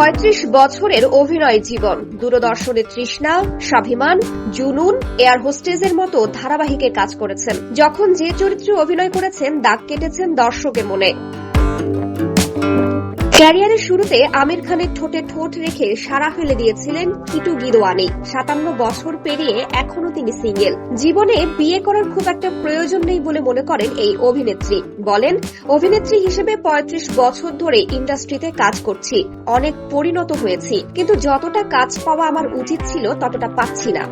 পঁয়ত্রিশ বছরের অভিনয় জীবন। দূরদর্শনে তৃষ্ণা, স্বাভিমান, জুনুন, এয়ার হোস্টেজের মতো ধারাবাহিকে কাজ করেছেন। যখন যে চরিত্রে অভিনয় করেছেন, দাগ কেটেছেন দর্শকের মনে। ক্যারিয়ারের শুরুতে আমির খানের ঠোঁটে ঠোঁট রেখে সারা ফেলে দিয়েছিলেন কিটু গিদওয়ানি। সাতান্ন বছর পেরিয়ে এখনও তিনি সিঙ্গেল। জীবনে বিয়ে করার খুব একটা প্রয়োজন নেই বলে মনে করেন এই অভিনেত্রী। বলেন, অভিনেত্রী হিসেবে ৩৫ বছর ধরে ইন্ডাস্ট্রিতে কাজ করছি, অনেক পরিণত হয়েছি। কিন্তু যতটা কাজ পাওয়া আমার উচিত ছিল ততটা পাচ্ছি না।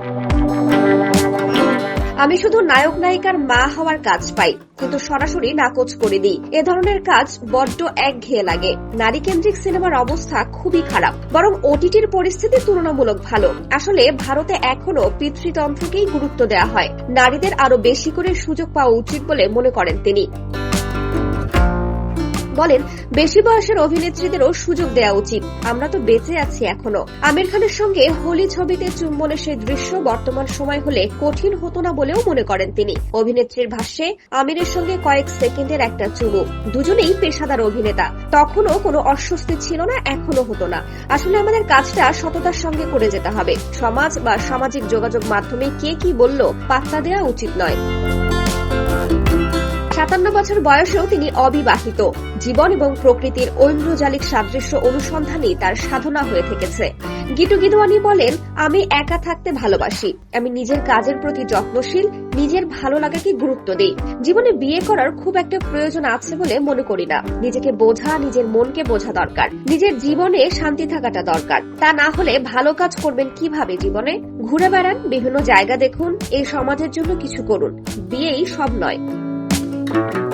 আমি শুধু নায়ক নায়িকার মা হওয়ার কাজ পাই, কিন্তু সরাসরি নাকচ করে দিই। এ ধরনের কাজ বড্ড একঘেয়ে লাগে। নারী কেন্দ্রিক সিনেমার অবস্থা খুবই খারাপ, বরং ওটিটির পরিস্থিতি তুলনামূলক ভালো। আসলে ভারতে এখনও পিতৃতন্ত্রকেই গুরুত্ব দেওয়া হয়। নারীদের আরও বেশি করে সুযোগ পাওয়া উচিত বলে মনে করেন তিনি। বলেন, বেশি বয়সের অভিনেত্রীদেরও সুযোগ দেওয়া উচিত। আমরা তো বেঁচে আছি এখনও। আমির খানের সঙ্গে হোলি ছবিতে চুম্বনের সেই দৃশ্য বর্তমান সময় হলে কঠিন হতো না বলেও মনে করেন তিনি। অভিনেত্রীর ভাষ্যে, আমিরের সঙ্গে কয়েক সেকেন্ডের একটা চুমু। দুজনেই পেশাদার অভিনেতা। তখনও কোনো অস্বস্তি ছিল না এখনও হতো না। আসলে আমাদের কাজটা সততার সঙ্গে করে যেতে হবে। সমাজ বা সামাজিক যোগাযোগ মাধ্যমে কে কি বলল, পাত্তা দেওয়া উচিত নয়। সাতান্ন বছর বয়সেও তিনি অবিবাহিত। জীবন এবং প্রকৃতির ঐন্দ্রজালিক সাদৃশ্য অনুসন্ধানই তার সাধনা হয়ে থেকেছে। গিটু গিদওয়ানি বলেন, আমি একা থাকতে ভালোবাসি। আমি নিজের কাজের প্রতি যত্নশীল, নিজের ভালো লাগাকে গুরুত্ব দিই। জীবনে বিয়ে করার খুব একটা প্রয়োজন আছে বলে মনে করি না। নিজেকে বোঝা, নিজের মনকে বোঝা দরকার। নিজের জীবনে শান্তি থাকাটা দরকার। তা না হলে ভালো কাজ করবেন কীভাবে জীবনে? ঘুরে বেড়ান, বিভিন্ন জায়গা দেখুন, এই সমাজের জন্য কিছু করুন। বিয়েই সব নয়। Thank you.